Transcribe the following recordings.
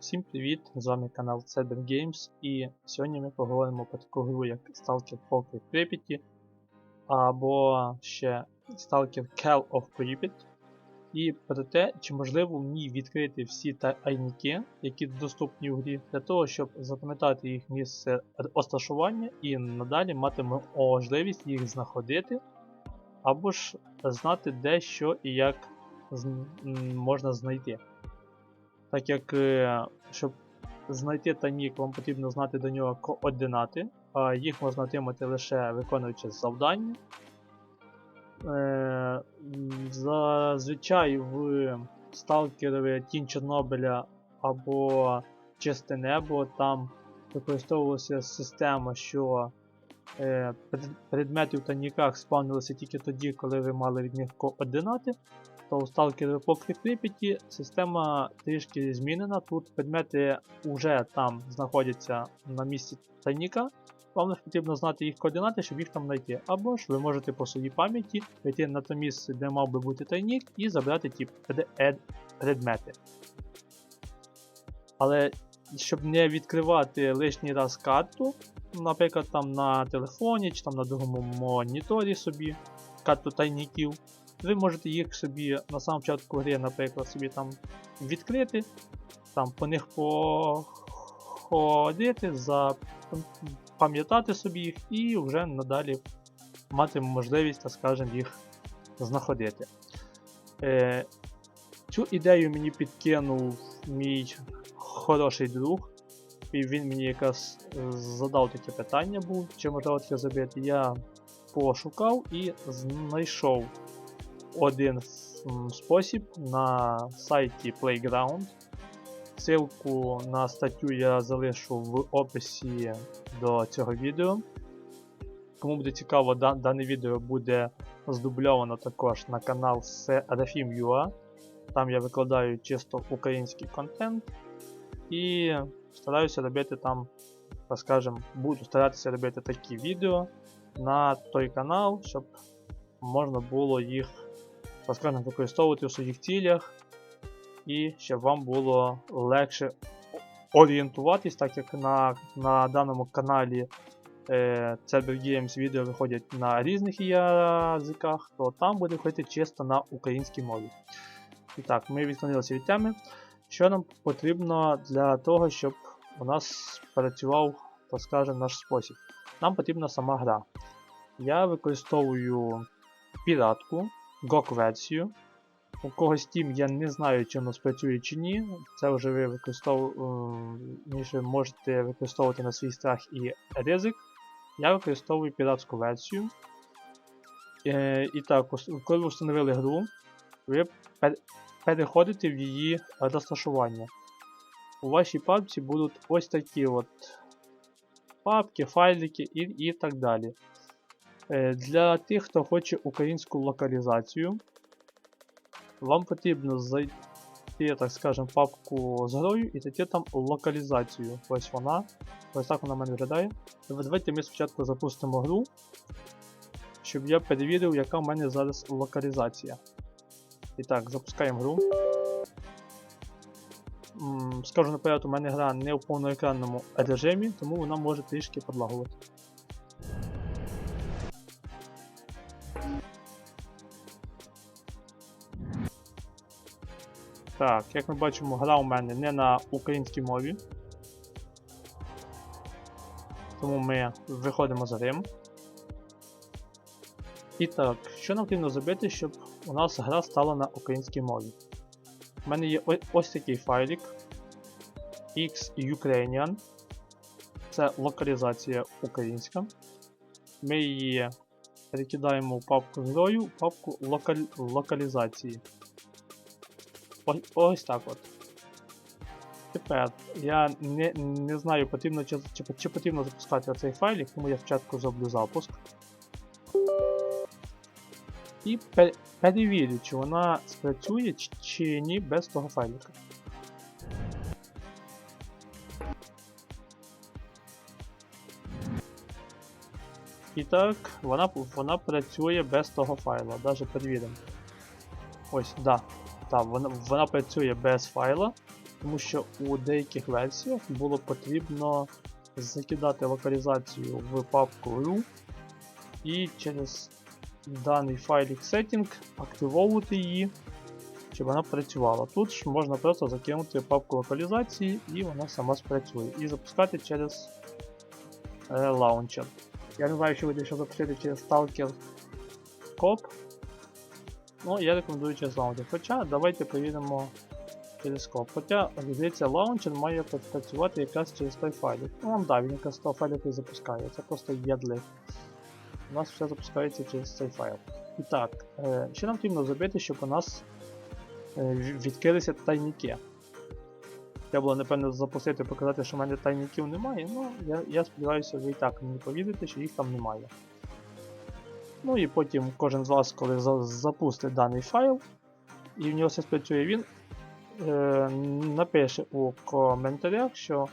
Всім привіт! З вами канал Cedar Games і сьогодні ми поговоримо про таку гру як Stalker Poker Pripyat або ще Stalker Call of Pripyat і про те, чи можливо мені відкрити всі тайники, які доступні в грі, для того, щоб запам'ятати їх місце розташування і надалі мати можливість їх знаходити, або ж знати де що і як можна знайти. Так як, е, щоб знайти тайнік, вам потрібно знати до нього координати, а їх можна отримати лише виконуючи завдання. Е, Зазвичай в сталкерові Тінь Чорнобиля або Чисте небо там використовувалася система, що е, предмети в тайніках спавнилися тільки тоді, коли ви мали від них координати то у Stalker Epoch Pripyat система трішки змінена. Тут предмети вже там знаходяться на місці тайніка. Вам лише потрібно знати їх координати, щоб їх там знайти. Або ж ви можете по своїй пам'яті прийти на те місце, де мав би бути тайнік, і забрати ті пред- предмети. Але щоб не відкривати лишній раз карту, наприклад, там на телефоні чи там на другому моніторі собі, карту тайніків, ви можете їх собі на самому початку гри, наприклад, собі там відкрити, там по них походити, запам'ятати собі їх і вже надалі мати можливість, так скажемо, їх знаходити. Е, цю ідею мені підкинув мій хороший друг. І він мені якраз е, задав таке питання був, чи можливо таке зробити. Я пошукав і знайшов один спосіб на сайті Playground. Ссылку на статтю я залишу в описі до цього відео. Кому буде цікаво, дане відео буде здубльовано також на канал Serafim.ua. Там я викладаю чисто український контент і стараюся робити там, так буду старатися робити такі відео на той канал, щоб можна було їх так використовувати у своїх цілях, і щоб вам було легше орієнтуватись, так як на, на даному каналі е, Games відео виходять на різних язиках, то там буде виходити чисто на українській мові. І так, ми відклонилися від теми. Що нам потрібно для того, щоб у нас працював, так скажемо, наш спосіб? Нам потрібна сама гра. Я використовую піратку, GOG-версію. У когось Steam я не знаю, чи воно спрацює чи ні. Це вже ви використовуєте, можете використовувати на свій страх і ризик. Я використовую піратську версію. Е, і так, коли ви встановили гру, ви пер- переходите в її розташування. У вашій папці будуть ось такі от папки, файлики і, і так далі. Е, Для тих, хто хоче українську локалізацію, вам потрібно зайти, так скажем, папку з грою і знайти там локалізацію. Ось вона. Ось так вона в мене виглядає. Давай- Давайте ми спочатку запустимо гру, щоб я перевірив, яка в мене зараз локалізація. І так, запускаємо гру. Скажу наперед, у мене гра не в повноекранному режимі, тому вона може трішки подлагувати. Так, як ми бачимо, гра у мене не на українській мові. Тому ми виходимо за Рим. І так, що нам потрібно зробити, щоб у нас гра стала на українській мові? У мене є ось такий файлик X Ukrainian. Це локалізація українська. Ми її перекидаємо в папку грою, в папку локаль... локалізації. Ось, так от. Тепер я не, не знаю, потрібно чи, чи, чи потрібно запускати цей файлик, тому я спочатку зроблю запуск. І пер, перевірю, чи вона спрацює чи, ні без того файлика. І так, вона, вона працює без того файла. Даже перевіримо. Ось, да. Так, вона, вона працює без файла. Тому що у деяких версіях було потрібно закидати локалізацію в папку RU і через даний файлик setting активовувати її, щоб вона працювала. Тут ж можна просто закинути папку локалізації і вона сама спрацює. І запускати через е, лаунчер. Я не знаю, що буде ще запустити через Stalker Cop. Ну, я рекомендую через лаунчер. Хоча давайте через Cop. Хоча, здається, лаунчер має працювати якраз через той файлик. Ну, вам да, він якраз того файлику і запускає. Це просто для. У нас все запускається через цей файл. І так, е, що нам потрібно зробити, щоб у нас е, відкрилися тайники? Треба було, напевно, запустити, показати, що в мене тайників немає, ну я, я сподіваюся, ви і так мені повірите, що їх там немає. Ну і потім кожен з вас, коли за- запустить даний файл, і в нього все спрацює, він е, напише у коментарях, що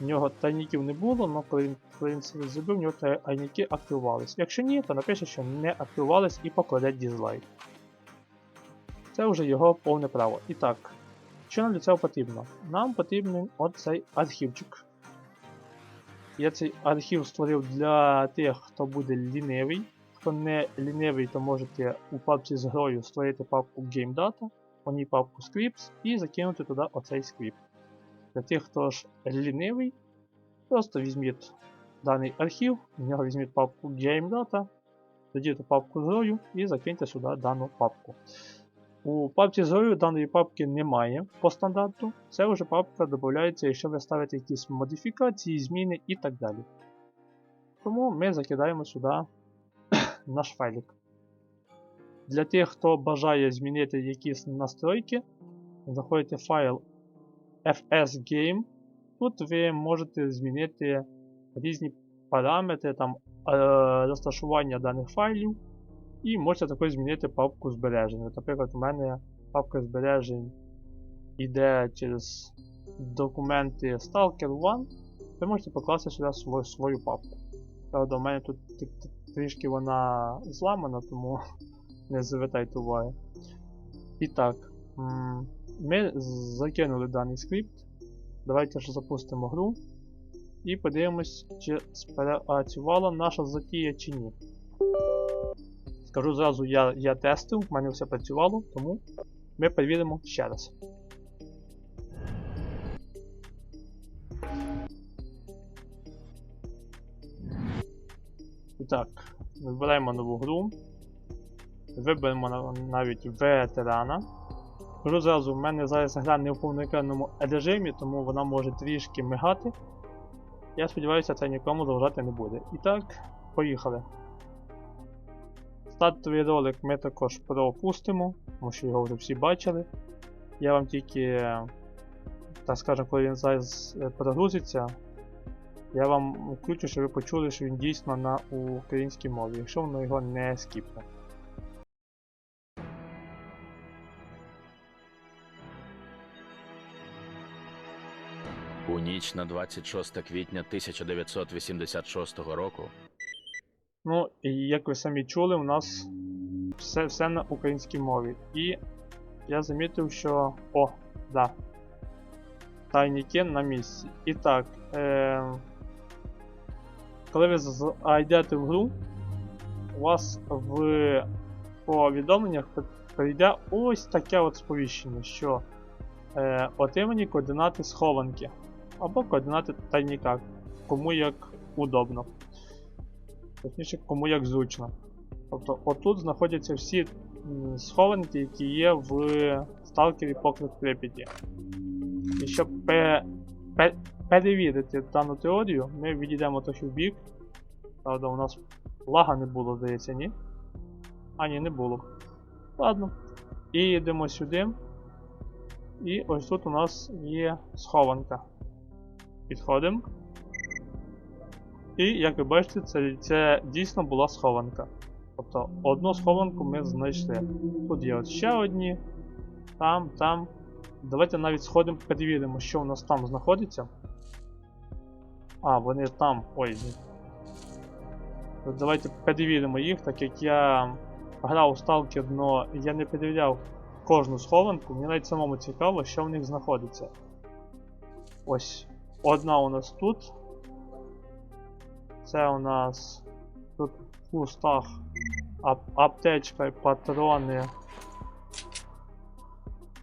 в нього тайників не було, але коли він, коли він це зробив, в нього тайники активувались. Якщо ні, то напише, що не активувались і покладе дізлайк. Це вже його повне право. І так, що нам для цього потрібно? Нам потрібен оцей архівчик. Я цей архів створив для тих, хто буде лінивий. Хто не лінивий, то можете у папці з грою створити папку GameData, по ній папку Scripts і закинути туди оцей скрипт. Для тих, хто ж лінивий, просто візьміть даний архів, в нього візьміть папку GameData, додіть папку з грою і закиньте сюди дану папку. У папці з грою даної папки немає по стандарту. Це вже папка додається, якщо ви ставите якісь модифікації, зміни і так далі. Тому ми закидаємо сюди наш файлик. Для тих, хто бажає змінити якісь настройки, заходите в файл fsgame. Тут ви можете змінити різні параметри, там, е, розташування даних файлів. І можете також змінити папку збережень. От, Наприклад, у мене папка збережень йде через документи Stalker 1. Ви можете покласти сюди свою, свою папку. Правда, у мене тут трішки вона зламана, тому не звертайте уваги. І так, ми закинули даний скрипт. Давайте ж запустимо гру. І подивимось, чи спрацювала наша затія чи ні. Скажу зразу, я, я тестив, в мене все працювало, тому ми перевіримо ще раз. Так, вибираємо нову гру. Виберемо навіть ветерана. Кажу зразу, в мене зараз гра не в повноекранному режимі, тому вона може трішки мигати. Я сподіваюся, це нікому заважати не буде. І так, поїхали. Стартовий ролик ми також пропустимо, тому що його вже всі бачили. Я вам тільки, так скажемо, коли він зараз е, прогрузиться, я вам включу, щоб ви почули, що він дійсно на українській мові, якщо воно його не скіпне. У ніч на 26 квітня 1986 року Ну, і як ви самі чули, у нас все, все на українській мові. І я замітив, що. О, да. Тайніки на місці. І так. Е... Коли ви зайдете в гру, у вас в повідомленнях прийде ось таке от сповіщення, що е, отримані координати схованки. Або координати тайніка, кому як удобно. Точніше, кому як зручно. Тобто отут знаходяться всі схованки, які є в сталкері Поклик Прип'яті. І щоб пе- пе- перевірити дану теорію, ми відійдемо трохи в бік. Правда, у нас лага не було, здається, ні? А, ні, не було. Ладно. І йдемо сюди. І ось тут у нас є схованка. Підходимо. І як ви бачите, це, це дійсно була схованка. Тобто одну схованку ми знайшли. Тут є ще одні. Там, там. Давайте навіть сходимо, перевіримо, що у нас там знаходиться. А, вони там. Ой. ні. Давайте перевіримо їх, так як я грав у Stalker, но я не перевіряв кожну схованку. Мені навіть самому цікаво, що в них знаходиться. Ось. Одна у нас тут. Це у нас тут в кустах ап аптечка і патрони.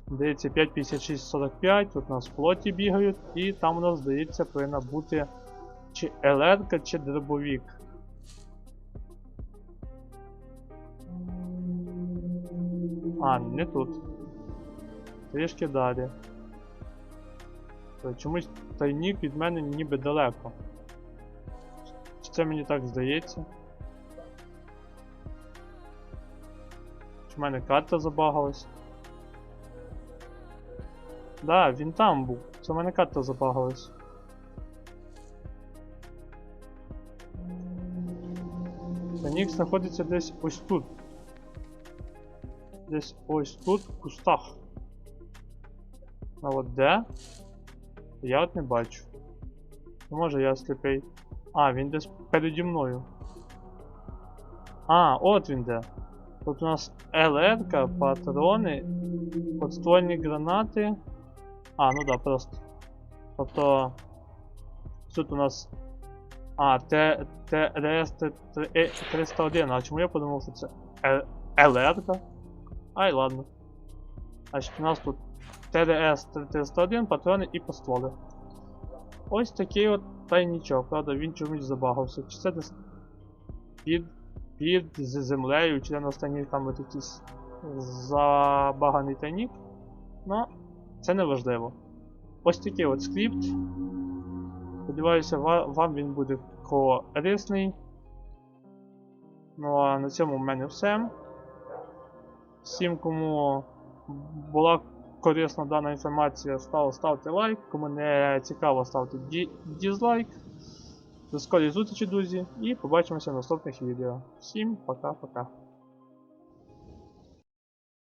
Здається, 5,56,45. Тут у нас флоті бігають. І там у нас, здається, повинна бути чи ЛРК, чи дробовік. А, не тут. Трішки далі. То чомусь тайнік від мене ніби далеко. Чи це мені так здається? Чи в мене карта забагалась? Да, він там був. Це в мене карта забагалась. Тайнік знаходиться десь ось тут. Десь ось тут, в кустах. А от де? Я от не бачу. Ну, Може я сліпий. А, він десь переді мною. А, от він де. Тут у нас ЛР, патрони, подствольні гранати. А, ну да, просто. Тобто. Тут у нас. А, Т- ТРС 301. А чому я подумав, що це ЛР? Ай, ладно. Значить, у нас тут ТДС 301, патрони і постволи. Ось такий от тайнічок, правда, він чомусь забагався. Чи це десь під, під землею, чи на останній там от якийсь забаганий тайнік. Ну, це не важливо. Ось такий от скрипт. Сподіваюся, вам він буде корисний. Ну а на цьому в мене все. Всім, кому була корисна дана інформація, став, ставте лайк. Кому не цікаво, ставте ді- дізлайк. До скорої зустрічі, друзі, і побачимося в наступних відео. Всім пока-пока.